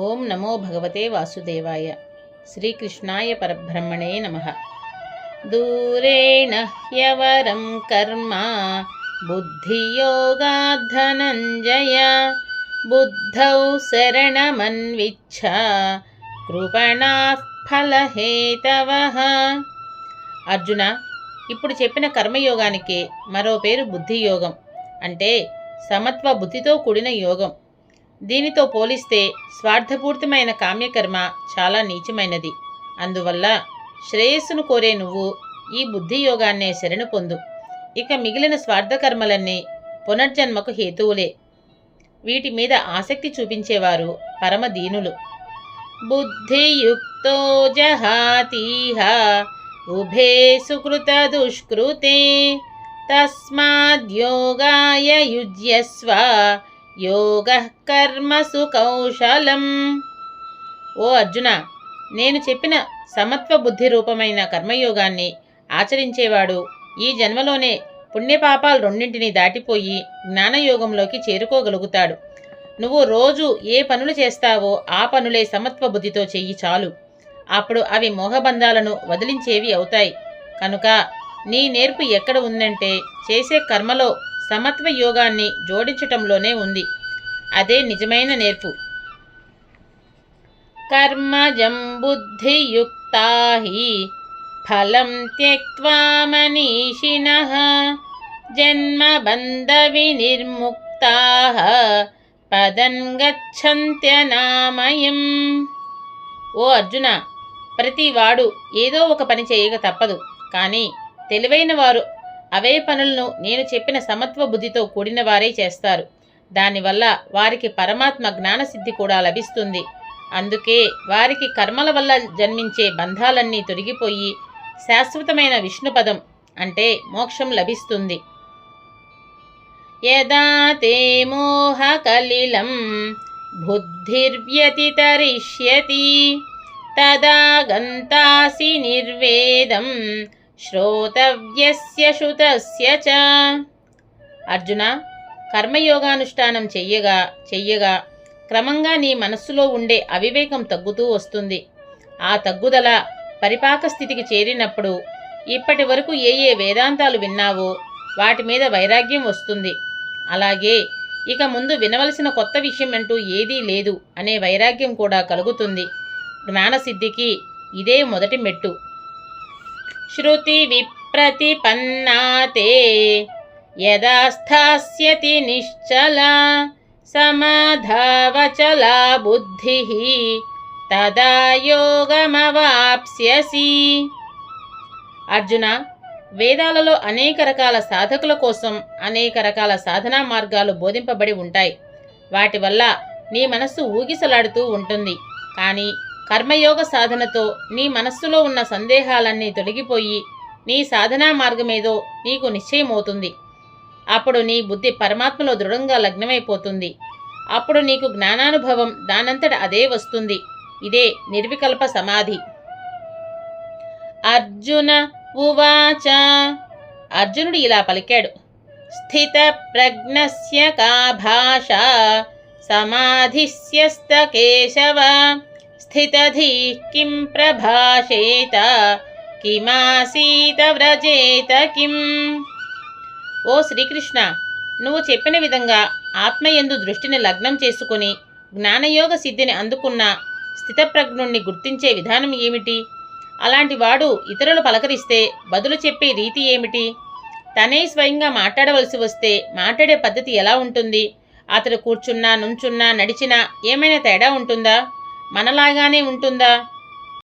ఓం నమో భగవతే వాసుదేవాయ. శ్రీకృష్ణాయ పరబ్రహ్మణే నమ. దూరేణ హ్యవరం కర్మ బుద్ధియోగాధనంజయ బుద్ధౌ శరణమన్విచ్ఛ కృపణా ఫలహేతవ. అర్జున ఇప్పుడు చెప్పిన కర్మయోగానికి మరో పేరు బుద్ధియోగం అంటే సమత్వ బుద్ధితో కూడిన యోగం. దీనితో పోలిస్తే స్వార్థపూర్తమైన కామ్యకర్మ చాలా నీచమైనది. అందువల్ల శ్రేయస్సును కోరే నువ్వు ఈ బుద్ధి యోగాన్నే శరణు పొందు. ఇక మిగిలిన స్వార్థకర్మలన్నీ పునర్జన్మకు హేతువులే. వీటి మీద ఆసక్తి చూపించేవారు పరమ దీనులు బుద్ధియుక్తో జహాతీహ ఉభే సుకృత దుష్కృతే తస్మాద్యోగాయ యుజ్యస్వ యోగ కర్మసు కౌశలం ఓ అర్జున నేను చెప్పిన సమత్వ బుద్ధి రూపమైన కర్మయోగాన్ని ఆచరించేవాడు. ఈ జన్మలోనే పుణ్యపాపాలు రెండింటిని దాటిపోయి జ్ఞానయోగంలోకి చేరుకోగలుగుతాడు. నువ్వు రోజు ఏ పనులు చేస్తావో ఆ పనులే సమత్వ బుద్ధితో చెయ్యి చాలు. అప్పుడు అవి మోహబంధాలను వదిలించేవి అవుతాయి. కనుక నీ నేర్పు ఎక్కడ ఉందంటే చేసే కర్మలో సమత్వ యోగాన్ని జోడించటంలోనే ఉంది. అదే నిజమైన నేర్పు. కర్మజం బుద్ధియుక్తా హి ఫలం త్యక్వా మనీషిణ జన్మబంధ వినిర్ముక్త పదం గచ్చంత్యనామయం ఓ అర్జున ప్రతివాడు ఏదో ఒక పని చేయక తప్పదు. కానీ తెలివైన వారు అవే పనులను నేను చెప్పిన సమత్వ బుద్ధితో కూడిన వారే చేస్తారు. దానివల్ల వారికి పరమాత్మ జ్ఞానసిద్ధి కూడా లభిస్తుంది. అందుకే వారికి కర్మల వల్ల జన్మించే బంధాలన్నీ తొలగిపోయి శాశ్వతమైన విష్ణుపదం అంటే మోక్షం లభిస్తుంది. యదా తే మోహకలిలం బుద్ధిర్వ్యతితరిష్యతి తదా గంతాసి నిర్వేదం శ్రోతవ్యస్య శుతస్య చ. అర్జున కర్మయోగానుష్ఠానం చెయ్యగా చెయ్యగా. క్రమంగా నీ మనస్సులో ఉండే అవివేకం తగ్గుతూ వస్తుంది. ఆ తగ్గుదల పరిపాక స్థితికి చేరినప్పుడు ఇప్పటి వరకు ఏ ఏ వేదాంతాలు విన్నావో వాటి మీద వైరాగ్యం వస్తుంది. అలాగే ఇక ముందు వినవలసిన కొత్త విషయం అంటూ ఏదీ లేదు అనే వైరాగ్యం కూడా కలుగుతుంది. జ్ఞానసిద్ధికి ఇదే మొదటి మెట్టు. శృతి విప్రతిపన్నాతే యదా స్థాస్యతి నిశ్చల సమాధావచలా బుద్ధి తదా యోగమవాప్స్యసి అర్జున వేదాలలో అనేక రకాల సాధకుల కోసం అనేక రకాల సాధనా మార్గాలు బోధింపబడి ఉంటాయి. వాటి వల్ల నీ మనస్సు ఊగిసలాడుతూ ఉంటుంది. కానీ కర్మయోగ సాధనతో నీ మనస్సులో ఉన్న సందేహాలన్నీ తొలగిపోయి నీ సాధనా మార్గమేదో నీకు నిశ్చయమవుతుంది. అప్పుడు నీ బుద్ధి పరమాత్మలో దృఢంగా లగ్నమైపోతుంది. అప్పుడు నీకు జ్ఞానానుభవం దానంతట అదే వస్తుంది. ఇదే నిర్వికల్ప సమాధి. అర్జున ఉవాచ. అర్జునుడు ఇలా పలికాడు. స్థిత ప్రజ్ఞస్య కా భాష సమాధిస్యస్త కేశవ. స్థితధి किं ప్రభాషేత కిమాసీత వ్రజేత కిం ఓ శ్రీకృష్ణ నువ్వు చెప్పిన విధంగా ఆత్మయందు దృష్టిని లగ్నం చేసుకుని జ్ఞానయోగ సిద్ధిని అందుకున్న స్థితప్రజ్ఞుణ్ణి గుర్తించే విధానం ఏమిటి? అలాంటి వాడు ఇతరులు పలకరిస్తే బదులు చెప్పే రీతి ఏమిటి? తనే స్వయంగా మాట్లాడవలసి వస్తే మాట్లాడే పద్ధతి ఎలా ఉంటుంది? అతడు కూర్చున్నా నుంచున్నా నడిచినా ఏమైనా తేడా ఉంటుందా? మనలాగానే ఉంటుందా?